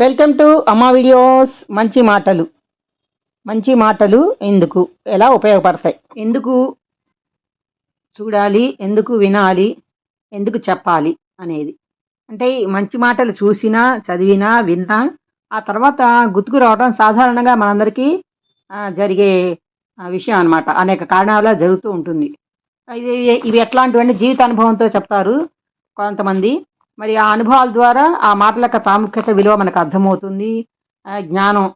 Welcome to అమ్మ videos మంచి మాటలు. మంచి మాటలు ఎందుకు? ఎలా ఉపయోగపడతాయి? ఎందుకు చూడాలి? ఎందుకు వినాలి? ఎందుకు చెప్పాలి? అనేది. అంటే మంచి మాటలు చూసినా చదివినా విన్నా ఆ తర్వాత గుర్తుకు రావడం సాధారణంగా మనందరికీ జరిగే విషయం అన్నమాట. అనేక కారణాల జరుగుతూ ఉంటుంది. ఇది ఇవి ఎట్లాంటివన్నీ జీవిత అనుభవంతో చెప్తారు కొంతమంది. మరి ఆ అనుభవాల ద్వారా ఆ మాటల యొక్క ప్రాముఖ్యత విలువ మనకు అర్థమవుతుంది. ఆ జ్ఞానం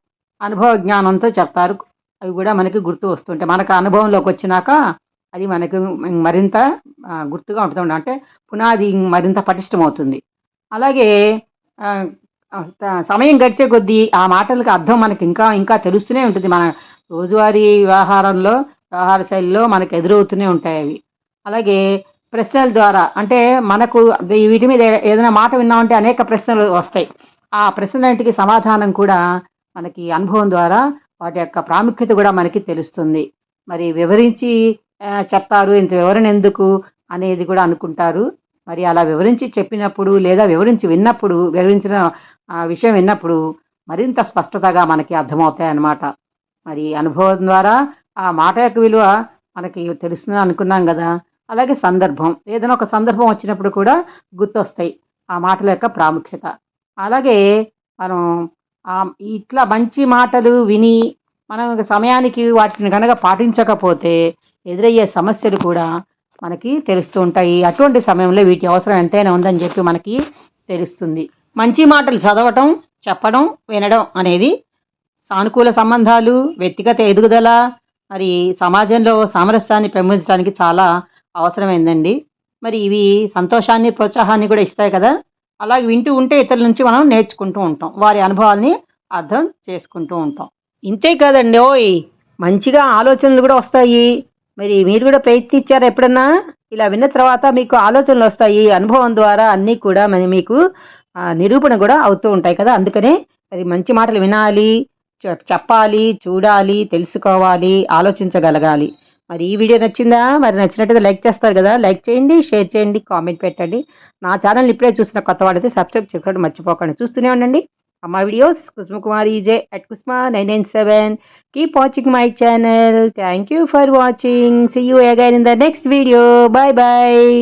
అనుభవ జ్ఞానంతో చెప్తారు. అవి కూడా మనకి గుర్తు వస్తుంటాయి. మనకు అనుభవంలోకి వచ్చినాక అది మనకు మరింత గుర్తుగా ఉంటుంది. అంటే పునాది మరింత పటిష్టమవుతుంది. అలాగే సమయం గడిచే కొద్దీ ఆ మాటలకు అర్థం మనకి ఇంకా ఇంకా తెలుస్తూనే ఉంటుంది. మన రోజువారీ వ్యవహారంలో వ్యవహార శైలిలో మనకు ఎదురవుతూనే ఉంటాయి అవి. అలాగే ప్రశ్నల ద్వారా. అంటే మనకు వీటి మీద ఏదైనా మాట విన్నామంటే అనేక ప్రశ్నలు వస్తాయి. ఆ ప్రశ్నలన్నిటికీ సమాధానం కూడా మనకి అనుభవం ద్వారా వాటి యొక్క ప్రాముఖ్యత కూడా మనకి తెలుస్తుంది. మరి వివరించి చెప్తారు ఇంత వివరణ ఎందుకు అనేది కూడా అనుకుంటారు. మరి అలా వివరించి చెప్పినప్పుడు లేదా వివరించి విన్నప్పుడు వివరించిన విషయం విన్నప్పుడు మరింత స్పష్టతగా మనకి అర్థమవుతాయి అన్నమాట. మరి అనుభవం ద్వారా ఆ మాట యొక్క విలువ మనకి తెలుస్తుందని అనుకున్నాం కదా అలాగే సందర్భం. ఏదైనా ఒక సందర్భం వచ్చినప్పుడు కూడా గుర్తొస్తాయి. ఆ మాటల యొక్క ప్రాముఖ్యత. అలాగే మనం ఇట్లా మంచి మాటలు విని మనం సమయానికి వాటిని కనుక పాటించకపోతే ఎదురయ్యే సమస్యలు కూడా మనకి తెలుస్తూ ఉంటాయి. అటువంటి సమయంలో వీటి అవసరం ఎంతైనా ఉందని చెప్పి మనకి తెలుస్తుంది. మంచి మాటలు చదవటం చెప్పడం వినడం అనేది సానుకూల సంబంధాలు వ్యక్తిగత ఎదుగుదల మరి సమాజంలో సామరస్యాన్ని పెంపొందించడానికి చాలా అవసరమైందండి. మరి ఇవి సంతోషాన్ని ప్రోత్సాహాన్ని కూడా ఇస్తాయి కదా. అలాగే వింటూ ఉంటే ఇతరుల నుంచి మనం నేర్చుకుంటూ ఉంటాం. వారి అనుభవాల్ని అర్థం చేసుకుంటూ ఉంటాం. ఇంతే కాదండి ఓయ్! మంచిగా ఆలోచనలు కూడా వస్తాయి. మరి మీరు కూడా ప్రయత్నించారా ఎప్పుడన్నా? ఇలా విన్న తర్వాత మీకు ఆలోచనలు వస్తాయి. అనుభవం ద్వారా అన్నీ కూడా మరి మీకు నిరూపణ కూడా అవుతూ ఉంటాయి కదా. అందుకనే మరి మంచి మాటలు వినాలి చెప్పాలి చూడాలి తెలుసుకోవాలి ఆలోచించగలగాలి. మరి ఈ వీడియో నచ్చిందా? మరి నచ్చినట్టయితే లైక్ చేస్తారు కదా. లైక్ చేయండి షేర్ చేయండి కామెంట్ పెట్టండి. నా ఛానల్ ఇప్పుడే చూసిన కొత్త వాళ్ళైతే సబ్స్క్రైబ్ చేసుకోవడం మర్చిపోకండి. చూస్తూనే ఉండండి. అమ్మ videos Kusma Kumar EJ at Kusma nine nine seven. Keep watching my channel thank you for watching see you again in the next video bye bye